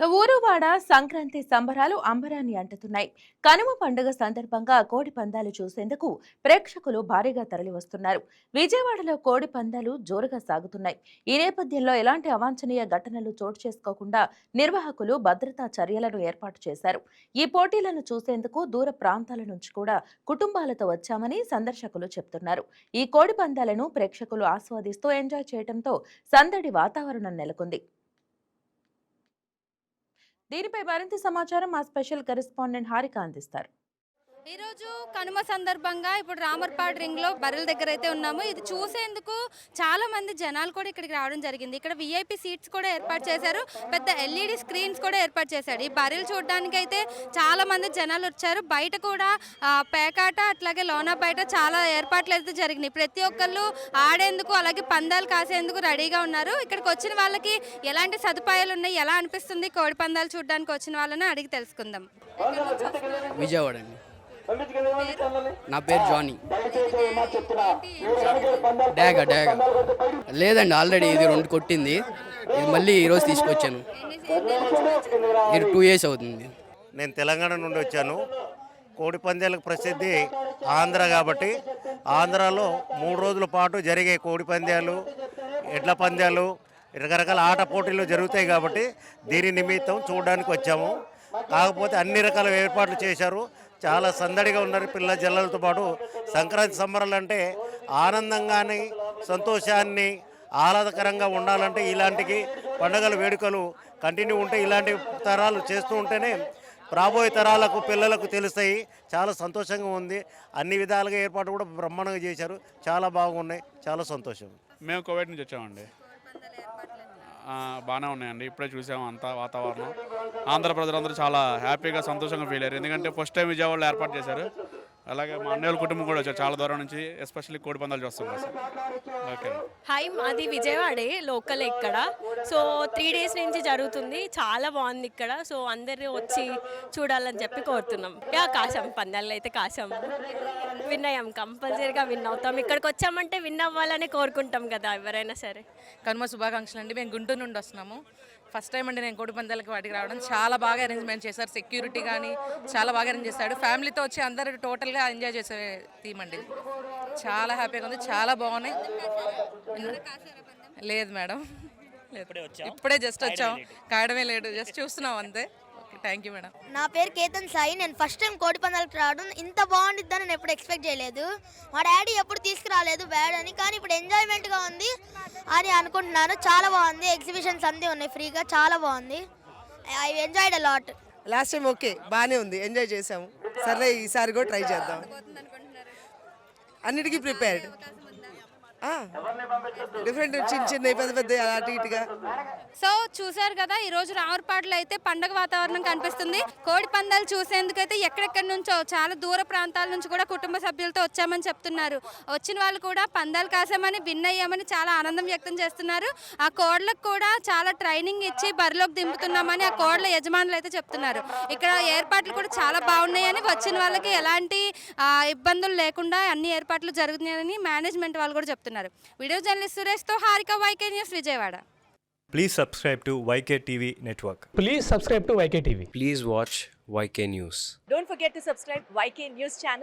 ఊరువాడ సంక్రాంతి సంబరాలు అంబరాన్ని అంటుతున్నాయి. కనుమ పండుగ సందర్భంగా కోడి పందాలు చూసేందుకు ప్రేక్షకులు భారీగా తరలివస్తున్నారు. విజయవాడలో కోడి పందాలు జోరుగా సాగుతున్నాయి. ఈ నేపథ్యంలో ఎలాంటి అవాంఛనీయ ఘటనలు చోటు చేసుకోకుండా నిర్వాహకులు భద్రతా చర్యలను ఏర్పాటు చేశారు. ఈ పోటీలను చూసేందుకు దూర ప్రాంతాల నుంచి కూడా కుటుంబాలతో వచ్చామని సందర్శకులు చెప్తున్నారు. ఈ కోడి పందాలను ప్రేక్షకులు ఆస్వాదిస్తూ ఎంజాయ్ చేయడంతో సందడి వాతావరణం నెలకొంది. దీనిపై మరింత సమాచారం మా స్పెషల్ కరెస్పాండెంట్ హారిక అందిస్తారు. ఈరోజు కనుమ సందర్భంగా ఇప్పుడు రామర్పాడ్ రింగ్లో బర్రెల దగ్గర అయితే ఉన్నాము. ఇది చూసేందుకు చాలా మంది జనాలు కూడా ఇక్కడికి రావడం జరిగింది. ఇక్కడ విఐపి సీట్స్ కూడా ఏర్పాటు చేశారు. పెద్ద ఎల్ఈడి స్క్రీన్స్ కూడా ఏర్పాటు చేశారు. ఈ బర్రెలు చూడడానికి అయితే చాలా మంది జనాలు వచ్చారు. బయట కూడా పేకాట అట్లాగే లోనా బయట చాలా ఏర్పాట్లు అయితే జరిగినాయి. ప్రతి ఒక్కళ్ళు ఆడేందుకు అలాగే పందాలు కాసేందుకు రెడీగా ఉన్నారు. ఇక్కడికి వచ్చిన వాళ్ళకి ఎలాంటి సదుపాయాలు ఉన్నాయి ఎలా అనిపిస్తుంది కోడి పందాలు చూడడానికి వచ్చిన వాళ్ళని అడిగి తెలుసుకుందాం. విజయవాడ అండి. నా పేరు జానీ. డాగ డాగ. లేదండి ఆల్రెడీ ఇది రెండు కొట్టింది. ఇది మళ్ళీ ఈరోజు తీసుకొచ్చాను. ఇది టూ ఇయర్స్ అవుతుంది. నేను తెలంగాణ నుండి వచ్చాను. కోడి పందాలకు ప్రసిద్ధి ఆంధ్ర కాబట్టి ఆంధ్రాలో మూడు రోజుల పాటు జరిగే కోడి పందాలు ఎడ్ల పందాలు రకరకాల ఆట పోటీలు జరుగుతాయి కాబట్టి దీని నిమిత్తం చూడడానికి వచ్చాము. కాకపోతే అన్ని రకాల ఏర్పాట్లు చేశారు. చాలా సందడిగా ఉన్నారు పిల్ల జల్లలతో పాటు. సంక్రాంతి సంబరాలు అంటే ఆనందంగాని సంతోషాన్ని ఆహ్లాదకరంగా ఉండాలంటే ఇలాంటికి పండుగల వేడుకలు కంటిన్యూ ఉంటే ఇలాంటి తరాలు చేస్తూ ఉంటేనే రాబోయే తరాలకు పిల్లలకు తెలుస్తాయి. చాలా సంతోషంగా ఉంది. అన్ని విధాలుగా ఏర్పాటు కూడా బ్రహ్మాండంగా చేశారు. చాలా బాగున్నాయి. చాలా సంతోషం. మేము కోవిడ్ నుంచి వచ్చామండి. బాగానే ఉన్నాయండి. ఇప్పుడే చూసాము అంతా వాతావరణం. ఆంధ్ర ప్రజలందరూ చాలా హ్యాపీగా సంతోషంగా ఫీల్ అయ్యారు. ఎందుకంటే ఫస్ట్ టైం విజయవాడలో ఏర్పాటు చేశారు. అలాగే మా అన్నయ్య కుటుంబం కూడా వచ్చారు చాలా దూరం నుంచి ఎస్పెషల్లీ కోడి పందాలు చూస్తాం సార్. ఓకే. హాయ్ మాది విజయవాడే లోకల్ ఇక్కడ. సో త్రీ డేస్ నుంచి జరుగుతుంది చాలా బాగుంది ఇక్కడ. సో అందరూ వచ్చి చూడాలని చెప్పి కోరుతున్నాం. యా కాశాం పందాలు అయితే కాశాం. విన్ అయ్యాం కంపల్సరీగా విన్ అవుతాం. ఇక్కడికి వచ్చామంటే విన్ అవ్వాలని కోరుకుంటాం కదా ఎవరైనా సరే. కనుమ శుభాకాంక్షలు అండి. మేము గుంటూరు నుండి వస్తున్నాము. ఫస్ట్ టైం అండి నేను కోడి పందాలకి వాటికి రావడం. చాలా బాగా అరేంజ్మెంట్ చేశారు. సెక్యూరిటీ కానీ చాలా బాగా అరేంజ్ చేశాడు. ఫ్యామిలీతో వచ్చి అందరూ టోటల్గా ఎంజాయ్ చేసే థీమ్ అండి. చాలా హ్యాపీగా ఉంది. చాలా బాగున్నాయి. లేదు మేడం. ఇప్పుడే జస్ట్ వచ్చాం. కాయడమే లేదు. జస్ట్ చూస్తున్నాం అంతే. Thank you madam. నా పేరు కేతన్ సాయి. నేను ఫస్ట్ టైం కోడి పందాలకు రావడం ఇంత బాగుండిద్దని నేను ఎప్పుడు ఎక్స్పెక్ట్ చేయలేదు. మా డాడీ ఎప్పుడు తీసుకురాలేదు బ్యాడ్ అని కానీ ఇప్పుడు ఎంజాయ్మెంట్గా ఉంది అని అనుకుంటున్నాను చాలా బాగుంది. ఎగ్జిబిషన్స్ అన్నీ ఉన్నాయి ఫ్రీగా చాలా బాగుంది. I enjoyed a lot last time okay బాగానే ఉంది. ఎంజాయ్ చేసాము. సరే ఈసారి కూడా ట్రై చేద్దాం. అన్నిటికీ ప్రిపేర్డ్ డిఫరెంట్ చిన్న చిన్న పెద్ద పెద్ద అటు ఇటుగా సో చూసారు కదా ఈ రోజు రామర్పాడులో అయితే పండగ వాతావరణం కనిపిస్తుంది. కోడి పందాలు చూసేందుకైతే ఎక్కడెక్కడి నుంచో చాలా దూర ప్రాంతాల నుంచి కూడా కుటుంబ సభ్యులతో వచ్చామని చెప్తున్నారు. వచ్చిన వాళ్ళు కూడా పందాలు కాసామని విన్ అయ్యామని చాలా ఆనందం వ్యక్తం చేస్తున్నారు. ఆ కోడ్లకు కూడా చాలా ట్రైనింగ్ ఇచ్చి బరిలోకి దింపుతున్నామని ఆ కోడ్ల యజమానులు అయితే చెప్తున్నారు. ఇక్కడ ఏర్పాట్లు కూడా చాలా బాగున్నాయని వచ్చిన వాళ్ళకి ఎలాంటి ఇబ్బందులు లేకుండా అన్ని ఏర్పాట్లు జరుగుతున్నాయని మేనేజ్మెంట్ వాళ్ళు కూడా చెప్తున్నారు. Video journalist సురేష్తో Harika YK news Vijayawada Please subscribe to YK TV Network. Please subscribe to YK TV. Please watch YK news don't forget to subscribe YK news channel